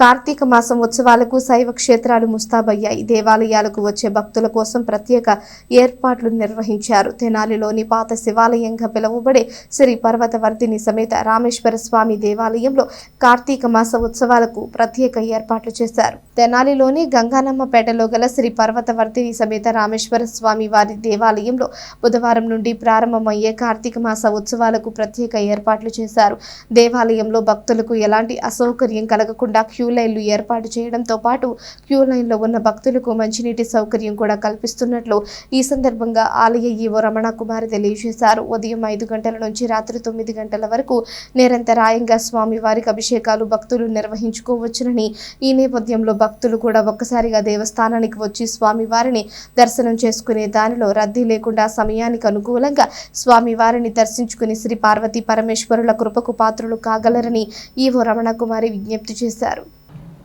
కార్తీక మాసం ఉత్సవాలకు శైవ క్షేత్రాలు ముస్తాబయ్యాయి. దేవాలయాలకు వచ్చే భక్తుల కోసం ప్రత్యేక ఏర్పాట్లు నిర్వహించారు. తెనాలిలోని పాత శివాలయంగా పిలువబడే శ్రీ పర్వతవర్ధిని సమేత రామేశ్వర స్వామి దేవాలయంలో కార్తీక మాస ఉత్సవాలకు ప్రత్యేక ఏర్పాట్లు చేశారు. తెనాలిలోని గంగానమ్మపేటలో గల శ్రీ పర్వతవర్ధిని సమేత రామేశ్వర స్వామి వారి దేవాలయంలో బుధవారం నుండి ప్రారంభమయ్యే కార్తీక మాస ఉత్సవాలకు ప్రత్యేక ఏర్పాట్లు చేశారు. దేవాలయంలో భక్తులకు ఎలాంటి అసౌకర్యం కలగకుండా క్యూ క్యూ లైన్లు ఏర్పాటు చేయడంతో పాటు క్యూ లైన్లో ఉన్న భక్తులకు మంచినీటి సౌకర్యం కూడా కల్పిస్తున్నట్లు ఈ సందర్భంగా ఆలయ ఈవో రమణ కుమార్ తెలియజేశారు. ఉదయం ఐదు గంటల నుంచి రాత్రి తొమ్మిది గంటల వరకు నిరంతరాయంగా స్వామివారికి అభిషేకాలు భక్తులు నిర్వహించుకోవచ్చునని ఈ నేపథ్యంలో భక్తులు కూడా ఒక్కసారిగా దేవస్థానానికి వచ్చి స్వామివారిని దర్శనం చేసుకునే దానిలో రద్దీ లేకుండా సమయానికి అనుకూలంగా స్వామివారిని దర్శించుకుని శ్రీ పార్వతీ పరమేశ్వరుల కృపకు పాత్రులు కాగలరని ఈవో రమణ కుమారి విజ్ఞప్తి చేశారు.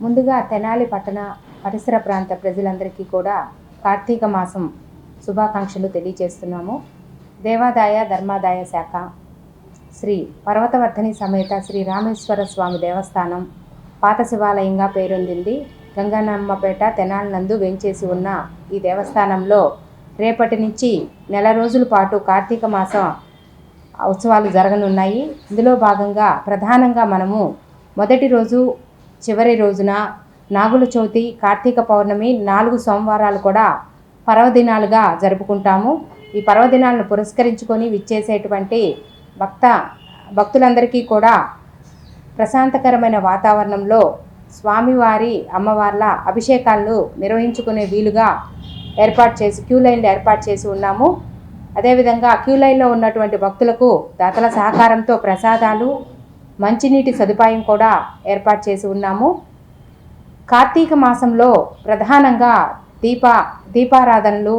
ముందుగా తెనాలి పట్టణ పరిసర ప్రాంత ప్రజలందరికీ కూడా కార్తీక మాసం శుభాకాంక్షలు తెలియజేస్తున్నాము. దేవాదాయ ధర్మాదాయ శాఖ శ్రీ పర్వతవర్ధని సమేత శ్రీ రామేశ్వర స్వామి దేవస్థానం పాత శివాలయంగా పేరొందింది. గంగానమ్మపేట తెనాలి నందు వేంచేసి ఉన్న ఈ దేవస్థానంలో రేపటి నుంచి నెల రోజుల పాటు కార్తీక మాసం ఉత్సవాలు జరగనున్నాయి. ఇందులో భాగంగా ప్రధానంగా మనము మొదటి రోజు చివరి రోజున నాగుల చవితి కార్తీక పౌర్ణమి నాలుగు సోమవారాలు కూడా పర్వదినాలుగా జరుపుకుంటాము. ఈ పర్వదినాలను పురస్కరించుకొని విచ్చేసేటువంటి భక్త భక్తులందరికీ కూడా ప్రశాంతకరమైన వాతావరణంలో స్వామివారి అమ్మవార్ల అభిషేకాలను నిర్వహించుకునే వీలుగా ఏర్పాటు చేసి క్యూ లైన్లు ఏర్పాటు చేసి ఉన్నాము. అదేవిధంగా క్యూ లైన్లో ఉన్నటువంటి భక్తులకు దాతల సహకారంతో ప్రసాదాలు మంచినీటి సదుపాయం కూడా ఏర్పాటు చేసి ఉన్నాము. కార్తీక మాసంలో ప్రధానంగా దీప దీపారాధనలు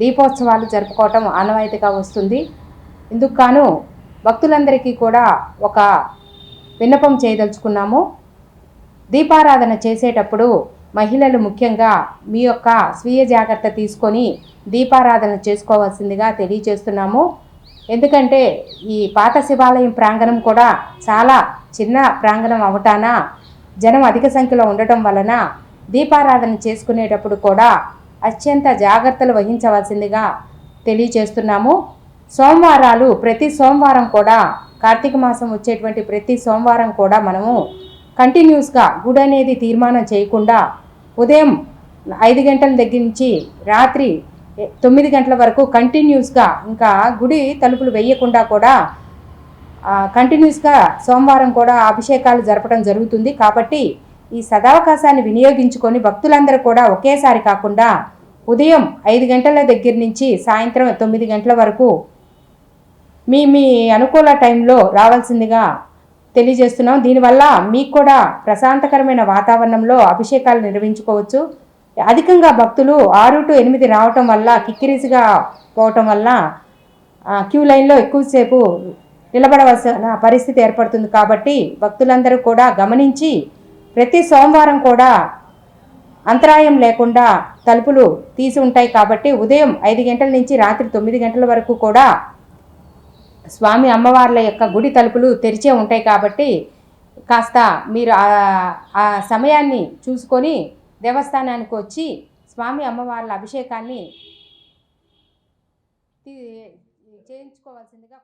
దీపోత్సవాలు జరుపుకోవటం ఆనవాయితీగా వస్తుంది. ఇందుకు గాను భక్తులందరికీ కూడా ఒక విన్నపం చేయదలుచుకున్నాము. దీపారాధన చేసేటప్పుడు మహిళలు ముఖ్యంగా మీ యొక్క స్వీయ జాగ్రత్త తీసుకొని దీపారాధన చేసుకోవాల్సిందిగా తెలియజేస్తున్నాము. ఎందుకంటే ఈ పాత శివాలయం ప్రాంగణం కూడా చాలా చిన్న ప్రాంగణం అవటాన జనం అధిక సంఖ్యలో ఉండటం వలన దీపారాధన చేసుకునేటప్పుడు కూడా అత్యంత జాగ్రత్తలు వహించవలసిందిగా తెలియజేస్తున్నాము. సోమవారాలు ప్రతి సోమవారం కూడా కార్తీక మాసం వచ్చేటువంటి ప్రతి సోమవారం కూడా మనము కంటిన్యూస్గా గుడి అనేది తీర్మానం చేయకుండా ఉదయం ఐదు గంటల దగ్గర నుంచి రాత్రి తొమ్మిది గంటల వరకు కంటిన్యూస్గా ఇంకా గుడి తలుపులు వేయకుండా కూడా కంటిన్యూస్గా సోమవారం కూడా అభిషేకాలు జరపడం జరుగుతుంది. కాబట్టి ఈ సదావకాశాన్ని వినియోగించుకొని భక్తులందరూ కూడా ఒకేసారి కాకుండా ఉదయం ఐదు గంటల దగ్గర నుంచి సాయంత్రం తొమ్మిది గంటల వరకు మీ మీ అనుకూల టైంలో రావాల్సిందిగా తెలియజేస్తున్నాం. దీనివల్ల మీకు కూడా ప్రశాంతకరమైన వాతావరణంలో అభిషేకాలు నిర్వహించుకోవచ్చు. అధికంగా భక్తులు ఆరు టు ఎనిమిది రావటం వల్ల కిక్కిరిసిగా పోవటం వల్ల క్యూ లైన్లో ఎక్కువసేపు నిలబడవలసిన పరిస్థితి ఏర్పడుతుంది కాబట్టి భక్తులందరూ కూడా గమనించి ప్రతి సోమవారం కూడా అంతరాయం లేకుండా తలుపులు తీసి ఉంటాయి కాబట్టి ఉదయం ఐదు గంటల నుంచి రాత్రి తొమ్మిది గంటల వరకు కూడా స్వామి అమ్మవార్ల యొక్క గుడి తలుపులు తెరిచే ఉంటాయి కాబట్టి కాస్త మీరు ఆ సమయాన్ని చూసుకొని దేవస్థానానికి వచ్చి స్వామి అమ్మవార్ల అభిషేకాన్ని తీ- చేయించుకోవాల్సిందిగా